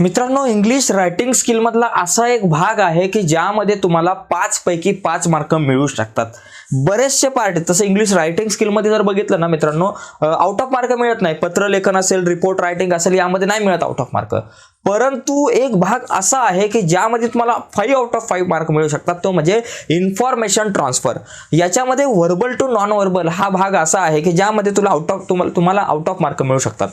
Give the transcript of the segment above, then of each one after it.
मित्रांनो English writing स्किलमधला असा एक भाग आहे की ज्यामध्ये तुम्हाला पाच पैकी पाच मार्क मिळू शकतात. बरेचसे पार्ट आहेत तसं इंग्लिश रायटिंग स्किलमध्ये जर बघितलं ना मित्रांनो आउट ऑफ मार्क मिळत नाही. पत्रलेखन असेल रिपोर्ट रायटिंग असेल यामध्ये नाही मिळत आउट ऑफ मार्क परंतु एक भाग असा आहे की ज्यामध्ये तुम्हाला five out of five mark मिळू शकतात. तो म्हणजे इन्फॉर्मेशन ट्रान्सफर याच्यामध्ये व्हर्बल टू नॉन व्हर्बल हा भाग असा आहे की ज्यामध्ये तुला आउट ऑफ तुम्हाला तुम्हाला आउट ऑफ मार्क मिळू शकतात.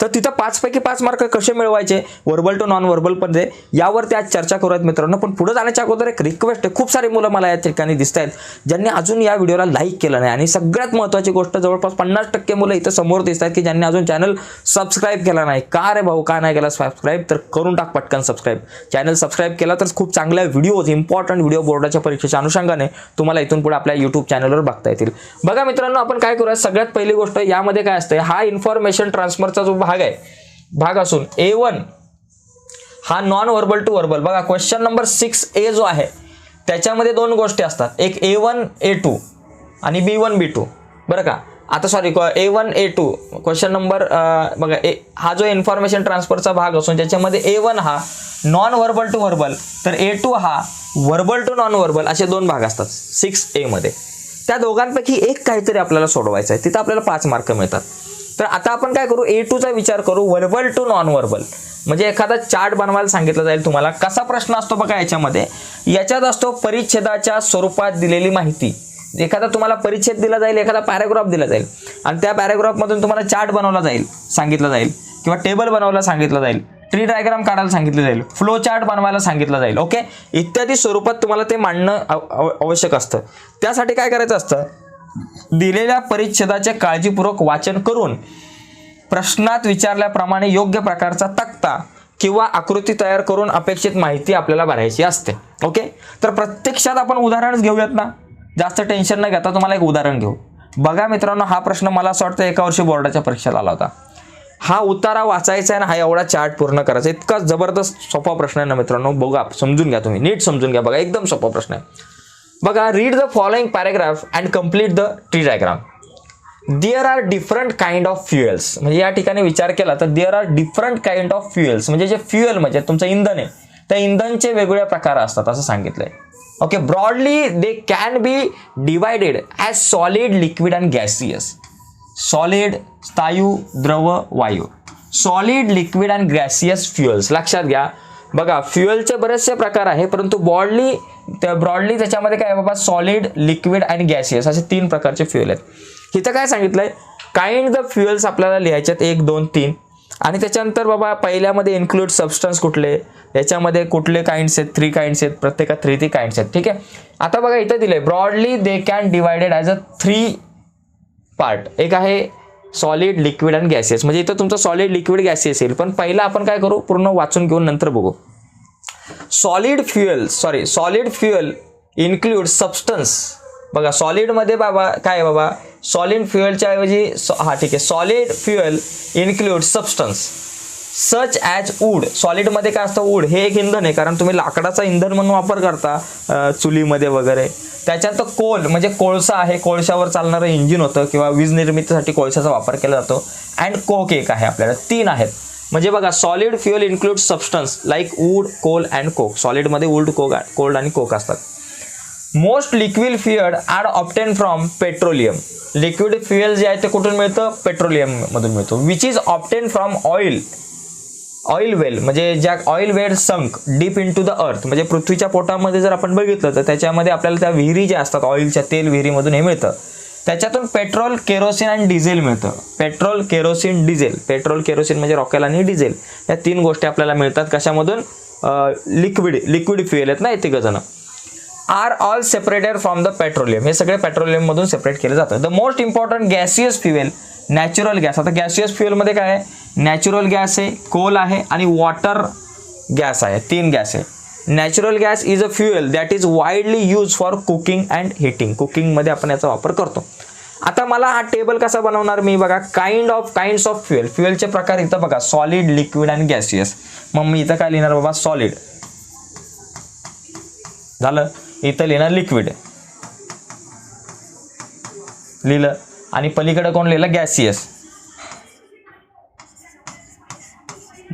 तर तिथं पाचपैकी पाच मार्क कसे मिळवायचे? वर्बल टू नॉन वर्बलमध्ये. यावरती आज चर्चा करूयात मित्रांनो. पण पुढे जाण्याच्या अगोदर एक रिक्वेस्ट आहे खूप सारे मुलं मला या ठिकाणी दिसत आहेत ज्यांनी अजून या व्हिडिओला लाईक केलं नाही. आणि सगळ्यात महत्त्वाची गोष्ट जवळपास पन्नास टक्के मुलं इथं समोर दिसत आहेत की ज्यांनी अजून चॅनल सबस्क्राईब केला नाही. का रे भाऊ? का नाही केला सबस्क्राईब तर करून टाक पटकन सबस्क्राईब चॅनल सबस्क्राईब केला तर खूप चांगल्या व्हिडिओज इम्पॉर्टंट व्हिडिओ बोर्डाच्या परीक्षेच्या अनुषंगाने तुम्हाला इथून पुढे आपल्या युट्यूब चॅनलवर बघता येतील. बघा मित्रांनो आपण काय करूया सगळ्यात पहिली गोष्ट यामध्ये काय असते हा इन्फॉर्मेशन ट्रान्सफरचा जो भाग आहे. भाग असून ए वन हा नॉन व्हर्बल टू व्हर्बल बघा क्वेश्चन नंबर सिक्स ए जो आहे त्याच्यामध्ये दोन गोष्टी असतात. एक ए वन ए टू आणि बी वन बी टू बरं का? आता sorry A one A two question number बघा ए हा जो इन्फॉर्मेशन ट्रान्सफरचा भाग असून ज्याच्यामध्ये ए वन हा नॉन व्हर्बल टू व्हर्बल तर ए टू हा व्हर्बल टू नॉन व्हर्बल असे दोन भाग असतात सिक्स एमध्ये त्या दोघांपैकी एक काहीतरी आपल्याला सोडवायचं आहे. तिथं आपल्याला पाच मार्क मिळतात. तर आता आपण काय करू? ए टूचा विचार करू. व्हर्बल टू नॉन व्हर्बल म्हणजे एखादा चार्ट बनवायला सांगितलं जाईल तुम्हाला. कसा प्रश्न असतो बघा याच्यामध्ये. याच्यात असतो परिच्छेदाच्या स्वरूपात दिलेली माहिती. एखादा तुम्हाला परिच्छेद दिला जाईल एखादा पॅराग्राफ दिला जाईल. आणि त्या पॅराग्राफमधून तुम्हाला चार्ट बनवला जाईल सांगितलं जाईल. किंवा टेबल बनवायला सांगितलं जाईल. ट्री डायग्राम काढायला सांगितलं जाईल. फ्लो चार्ट बनवायला सांगितलं जाईल. ओके इत्यादी स्वरूपात तुम्हाला ते मांडणं आवश्यक असतं. त्यासाठी काय करायचं असतं? दिलेल्या परिच्छेदाचे काळजीपूर्वक वाचन करून प्रश्नात विचारल्याप्रमाणे योग्य प्रकारचा तक्ता किंवा आकृती तयार करून अपेक्षित माहिती आपल्याला भरायची असते. ओके? तर प्रत्यक्षात आपण उदाहरणच घेऊयात ना. जास्त टेन्शन न घेता तुम्हाला एक उदाहरण घेऊ. बघा मित्रांनो हा प्रश्न मला असं वाटतं एका वर्षी बोर्डाच्या परीक्षेला आला होता. हा उतारा वाचायचा आहे ना हा एवढा चार्ट पूर्ण करायचा. इतका जबरदस्त सोपा प्रश्न आहे ना मित्रांनो. बघा समजून घ्या तुम्ही. नीट समजून घ्या. बघा एकदम सोपा प्रश्न आहे. बघा read the following paragraph and complete the tree diagram there are different kind of fuels म्हणजे या ठिकाणी विचार केला तर there are different kind of fuels म्हणजे जे फ्युएल म्हणजे तुमचं इंधन आहे त्या इंधनचे वेगवेगळ्या प्रकार असतात असं सांगितलंय. Okay broadly they can be divided as solid liquid and gaseous solid स्थायू द्रव वायू solid liquid and gaseous fuels लक्षात घ्या. बघा फ्युएलचे बरेचसे प्रकार आहे परंतु ब्रॉडली त्या ब्रॉडली त्याच्यामध्ये काय आहे बाबा? सॉलिड लिक्विड आणि गॅसियस असे तीन प्रकारचे फ्युएल आहेत. इथं काय सांगितलंय? काइंड द फ्युएल्स आपल्याला लिहायच्यात एक दोन तीन. आणि त्याच्यानंतर बाबा पहिल्यामध्ये इन्क्लूड सबस्टन्स कुठले? याच्यामध्ये कुठले काइंड्स आहेत? थ्री काइंड्स आहेत. प्रत्येकात थ्री थ्री काइंड्स आहेत. ठीक आहे? आता बघा इथं दिलंय. Broadly they can divided as a three part एक आहे सॉलिड लिक्विड आणि गॅसियस म्हणजे इथं तुमचं सॉलिड लिक्विड गॅसियस येईल. पण पहिलं आपण काय करू? पूर्ण वाचून घेऊन नंतर बघू. Solid fuel sorry solid fuel include substance बघा सॉलिडमध्ये बाबा काय आहे बाबा? सॉलिड फ्युएलच्या ऐवजी सॉ- हा ठीक आहे. Solid fuel include substance such as wood सॉलिडमध्ये काय असतं? वूड हे एक इंधन आहे कारण तुम्ही लाकडाचा इंधन म्हणून वापर करता चुलीमध्ये वगैरे. त्याच्यानंतर कोल म्हणजे कोळसा आहे. कोळशावर चालणारं इंजिन होतं किंवा वीज निर्मितीसाठी कोळशाचा वापर केला जातो. अँड कोक एक आहे आपल्याला तीन आहेत. म्हणजे बघा solid fuel include substance like wood coal and coke सॉलिडमध्ये wood coke cold आणि कोक असतात. Most liquid fuel are obtain from petroleum liquid fuel जे आहे ते कुठून मिळतं? पेट्रोलियम मधून मिळतो. Which is obtain from oil oil well म्हणजे ज्या oil well sunk deep into the earth म्हणजे पृथ्वीच्या पोटामध्ये जर आपण बघितलं तर त्याच्यामध्ये आपल्याला त्या विहिरी ज्या असतात ऑइलच्या तेल विहिरीमधून हे मिळतं. त्याच्यातून पेट्रोल केरोसिन आणि डिझेल मिळतं. Petrol kerosene diesel. Petrol kerosene म्हणजे रॉकेल आणि डिझेल. या तीन गोष्टी आपल्याला मिळतात कशामधून? लिक्विड लिक्विड फ्युएल आहेत ना हे तिघजणं are all separated from the petroleum. हे सगळे पेट्रोलियममधून सेपरेट केलं जातं the most important gaseous fuel natural gas. आता गॅसियस फ्युएलमध्ये काय आहे? नॅचरल गॅस आहे कोल आहे आणि वॉटर गॅस आहे. तीन गॅस आहे. Natural gas is a fuel that is widely use for cooking and heating. कुकिंगमध्ये आपण याचा वापर करतो. आता मला हा टेबल कसा बनवणार मी बघा kind of kinds of fuel फ्युएलचे प्रकार इथं बघा सॉलिड लिक्विड आणि गॅसियस मग मी इथं काय लिहिणार बाबा? सॉलिड झालं? इथं लिहिणार लिक्विड लिहिलं. आणि पलीकडे कोण लिहिलं? गॅसियस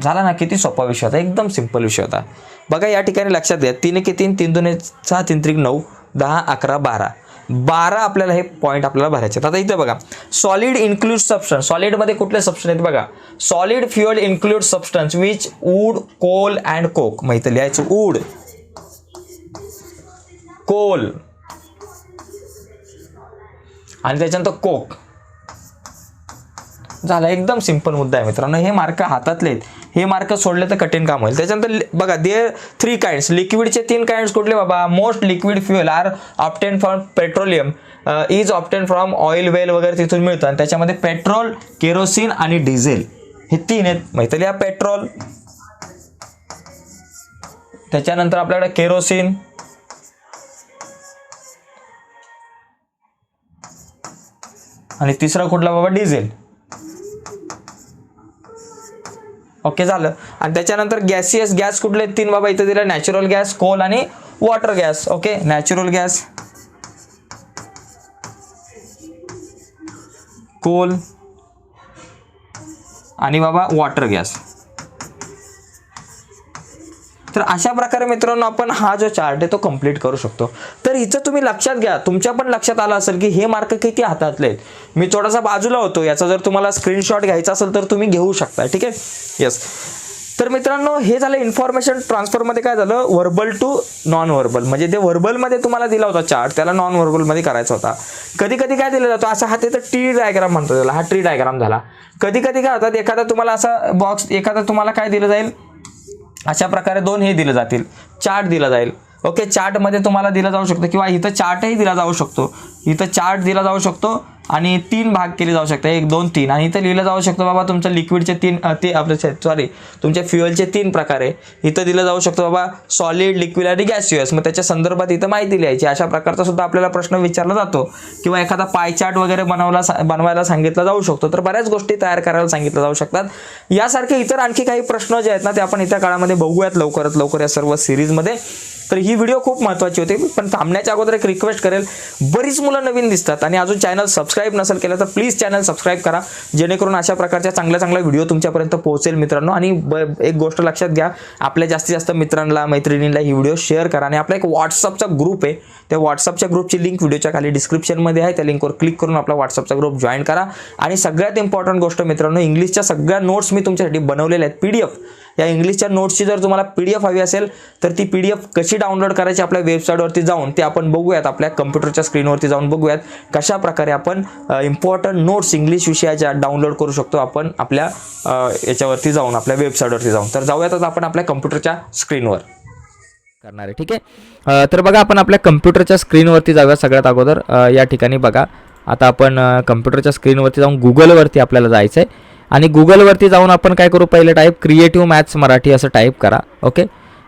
झाला ना? किती सोपा विषय होता. एकदम सिंपल विषय होता. बघा या ठिकाणी लक्षात घ्या. तीन के तीन तीन दोन सहा तीन त्रिक नऊ दहा अकरा बारा. बारा आपल्याला हे पॉईंट आपल्याला भरायचे आता इथे बघा. सॉलिड इन्क्लूड सबस्टन्स सॉलिडमध्ये कुठले सबस्टन्स आहेत बघा? Solid fuel include substance which wood coal and coke मग इथं लिहायचं वूड कोल आणि त्याच्यानंतर कोक झाला एकदम सिंपल मुद्दा आहे मित्रांनो. हे मार्क हातातले आहेत. हे मार्क सोडले तर कठीण काम होईल. त्याच्यानंतर बघा देअर थ्री काइंड्स लिक्विडचे तीन काइंड्स कुठले बाबा? Most liquid fuel are obtain from petroleum is obtain from oil well वगैरे तिथून मिळतं. आणि त्याच्यामध्ये पेट्रोल केरोसिन आणि डिझेल हे तीन आहेत. माहिती या पेट्रोल त्याच्यानंतर आपल्याकडे केरोसिन आणि तिसरा कुठला बाबा? डिझेल ओके झालं. आणि त्याच्यानंतर गॅसियस गॅस कुठले? आहेत? तीन बाबा इथं दिलं नॅचरल गॅस कोल आणि water gas okay natural gas coal आणि बाबा वॉटर गॅस तर अशा प्रकारे मित्रांनो आपण हा जो चार्ट आहे तो कंप्लीट करू शकतो. तर हिचं तुम्ही लक्षात घ्या. तुमच्या पण लक्षात आलं असेल की हे मार्क किती हातातले आहेत. मी थोडासा बाजूला होतो. याचा जर तुम्हाला स्क्रीनशॉट घ्यायचा असेल तर तुम्ही घेऊ शकता ठीक आहे? येस तर मित्रांनो हे झालं इन्फॉर्मेशन ट्रान्सफरमध्ये काय झालं? व्हर्बल टू नॉन व्हर्बल म्हणजे ते व्हर्बलमध्ये तुम्हाला दिला होता चार्ट त्याला नॉन व्हर्बलमध्ये करायचा होता. कधी कधी काय दिलं जातं? असा हा त्याचा ट्री डायग्राम म्हणतो त्याला. हा ट्री डायग्राम झाला. कधी कधी काय होतात? एखादा तुम्हाला असा बॉक्स एखादा तुम्हाला काय दिलं जाईल? अशा प्रकारे दोन हे दिले जातील. चार्ट दिला जाईल. ओके चार्टमध्ये तुम्हाला दिला जाऊ शकतो किंवा इथं चार्टही दिला जाऊ शकतो. इथं चार्ट दिला जाऊ शकतो आणि तीन भाग केले जाऊ शकतात. एक दोन तीन. आणि इथं लिहिलं जाऊ शकतं बाबा तुमचं लिक्विडचे तीन ते आपलं सॉरी तुमच्या फ्युएलचे तीन प्रकार आहे. इथं दिलं जाऊ शकतं बाबा सॉलिड लिक्विड आणि गॅसियस मग त्याच्या संदर्भात इथं माहिती लिहायची. अशा प्रकारचा सुद्धा आपल्याला प्रश्न विचारला जातो. किंवा एखादा पाय चार्ट वगैरे बनवला सा- बनवायला सांगितलं जाऊ शकतो. तर बऱ्याच गोष्टी तयार करायला सांगितल्या जाऊ शकतात. यासारखे इतर आणखी काही प्रश्न जे आहेत ना ते आपण इथं काळामध्ये बघूयात लवकरात लवकर या सर्व सिरीजमध्ये तर ही व्हिडिओ खूप महत्त्वाची होती पण थांबण्याच्या अगोदर एक रिक्वेस्ट करेल. बरीच मुलं नवीन दिसतात आणि अजून चॅनल सबस्क्राईब नसेल केलं तर प्लीज चॅनल सबस्क्राईब करा. जेणेकरून अशा प्रकारच्या चांगल्या चांगल्या व्हिडिओ तुमच्यापर्यंत पोहोचेल मित्रांनो. आणि ब एक गोष्ट लक्षात घ्या आपल्या जास्तीत जास्त मित्रांना मैत्रिणींना ही व्हिडिओ शेअर करा. आणि आपला एक व्हॉट्सअपचा ग्रुप आहे. त्या व्हॉट्सअपच्या ग्रुपची लिंक व्हिडिओच्या खाली डिस्क्रिप्शनमध्ये आहे. त्या लिंकवर क्लिक करून आपला व्हॉट्सअपचा ग्रुप जॉईन करा. आणि सगळ्यात इम्पॉर्टंट गोष्ट मित्रांनो इंग्लिशच्या सगळ्या नोट्स मी तुमच्यासाठी बनवलेल्या आहेत. पी डी एफ या इंग्लिशच्या नोट्सची जर तुम्हाला पी डी एफ हवी असेल तर ती पी डी एफ कशी डाउनलोड करायची आपल्या वेबसाईटवरती जाऊन ते आपण बघूयात आपल्या कम्प्युटरच्या स्क्रीनवरती जाऊन बघूयात. कशा प्रकारे आपण इम्पॉर्टंट नोट्स इंग्लिश विषयाच्या डाउनलोड करू शकतो आपण आपल्या याच्यावरती जाऊन आपल्या वेबसाईटवरती जाऊन. तर जाऊयातच आपण आपल्या कम्प्युटरच्या स्क्रीनवर करणार आहे ठीक आहे? तर बघा आपण आपल्या कम्प्युटरच्या स्क्रीनवरती जाऊया सगळ्यात अगोदर. या ठिकाणी बघा आता आपण कम्प्युटरच्या स्क्रीनवरती जाऊन गुगलवरती आपल्याला जायचं आहे आणि गुगलवरती जाऊन आपण काय करू पहिले टाईप क्रिएटिव्ह मॅथ्स मराठी असं टाईप करा ओके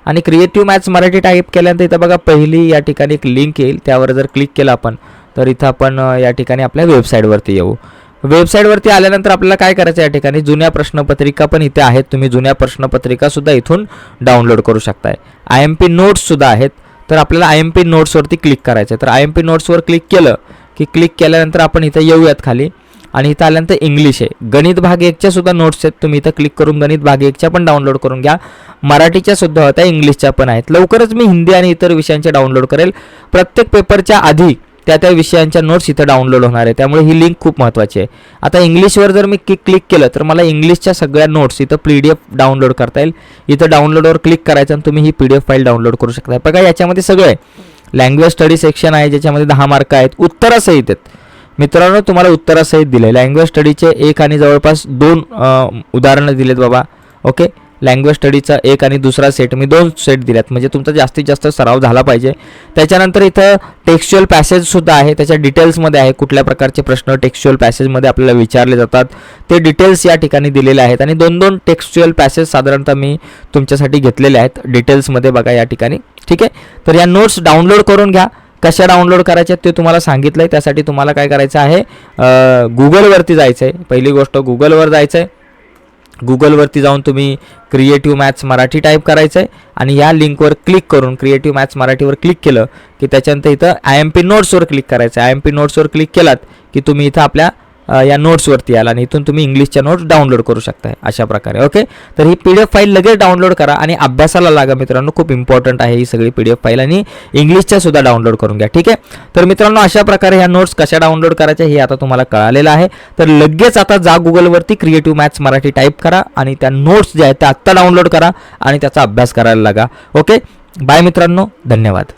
आणि क्रिएटिव्ह मॅथ्स मराठी टाईप केल्यानंतर इथं बघा पहिली या ठिकाणी एक लिंक येईल त्यावर जर क्लिक केलं आपण तर इथं आपण या ठिकाणी आपल्या वेबसाईटवरती येऊ. वेबसाईटवरती आल्यानंतर आपल्याला काय करायचं या ठिकाणी जुन्या प्रश्नपत्रिका पण इथे आहेत तुम्ही जुन्या प्रश्नपत्रिकासुद्धा इथून डाउनलोड करू शकताय. आय एम पी नोट्ससुद्धा आहेत तर आपल्याला आय एम पी नोट्सवरती क्लिक करायचं आहे तर आय एम पी नोट्सवर क्लिक केलं की क्लिक केल्यानंतर आपण इथं येऊयात खाली. आणि इथं आल्यानंतर इंग्लिश आहे. गणित भाग एकच्या सुद्धा नोट्स आहेत. तुम्ही इथं क्लिक करून गणित भाग एकच्या पण डाउनलोड करून घ्या. मराठीच्या सुद्धा होत्या इंग्लिशच्या पण आहेत. लवकरच मी हिंदी आणि इतर विषयांच्या डाउनलोड करेल. प्रत्येक पेपरच्या आधी त्या त्या विषयांच्या नोट्स इथं डाउनलोड होणार आहे. त्यामुळे ही लिंक खूप महत्त्वाची आहे. आता इंग्लिशवर जर मी क्लिक क्लिक केलं तर मला इंग्लिशच्या सगळ्या नोट्स इथं पी डी एफ डाउनलोड करता येईल. इथं डाउनलोडवर क्लिक करायचं आणि तुम्ही ही P D F file download करू शकता. बघा याच्यामध्ये सगळं आहे. लँग्वेज स्टडी सेक्शन आहे ज्याच्यामध्ये दहा मार्क आहेत. उत्तरासहित आहेत. मित्रांनो तुम्हाला उत्तरासहित दिले. लँग्वेज स्टडीचे एक आणि जवळपास दोन उदाहरणं दिलेत बाबा. ओके लँग्वेज स्टडीचा एक आणि दुसरा सेट मी दोन सेट दिल्यात. म्हणजे तुमचा जास्तीत जास्त सराव झाला पाहिजे. त्याच्यानंतर इथं टेक्स्च्युअल पॅसेजसुद्धा आहे. त्याच्या डिटेल्समध्ये आहे. कुठल्या प्रकारचे प्रश्न टेक्स्च्युअल पॅसेजमध्ये आपल्याला विचारले जातात. ते डिटेल्स या ठिकाणी दिलेले आहेत. आणि दोन दोन टेक्स्च्युअल पॅसेज साधारणतः मी तुमच्यासाठी घेतलेले आहेत. डिटेल्समध्ये बघा या ठिकाणी. ठीक आहे? तर या नोट्स डाउनलोड करून घ्या. कशा डाउनलोड करायच्या ते तुम्हाला सांगितलं आहे त्यासाठी तुम्हाला काय करायचं आहे? गुगलवरती जायचं आहे पहिली गोष्ट गुगलवर जायचं आहे गुगलवरती जाऊन तुम्ही क्रिएटिव्ह मॅथ्स मराठी टाईप करायचं आहे आणि या लिंकवर क्लिक करून क्रिएटिव्ह मॅथ्स मराठीवर क्लिक केलं की त्याच्यानंतर इथं आय एम पी नोट्सवर क्लिक करायचं आहे आय एम पी नोट्सवर क्लिक केलात की तुम्ही इथं आपल्या या नोट्सवरती आला आणि इथून तुम्ही इंग्लिशच्या नोट्स डाउनलोड करू शकताय अशा प्रकारे ओके तर ही पी डी एफ फाईल लगेच डाउनलोड करा आणि अभ्यासाला लागा मित्रांनो खूप इम्पॉर्टंट आहे ही सगळी पी डी एफ फाईल आणि इंग्लिशच्या सुद्धा डाउनलोड करून घ्या ठीक आहे? तर मित्रांनो अशा प्रकारे ह्या नोट्स कशा डाउनलोड करायच्या हे आता तुम्हाला कळालेलं आहे. तर लगेच आता जा गुगलवरती क्रिएटिव्ह मॅथ्स मराठी टाईप करा आणि त्या नोट्स ज्या आहेत त्या आत्ता डाउनलोड करा आणि त्याचा अभ्यास करायला लागा ओके बाय मित्रांनो धन्यवाद.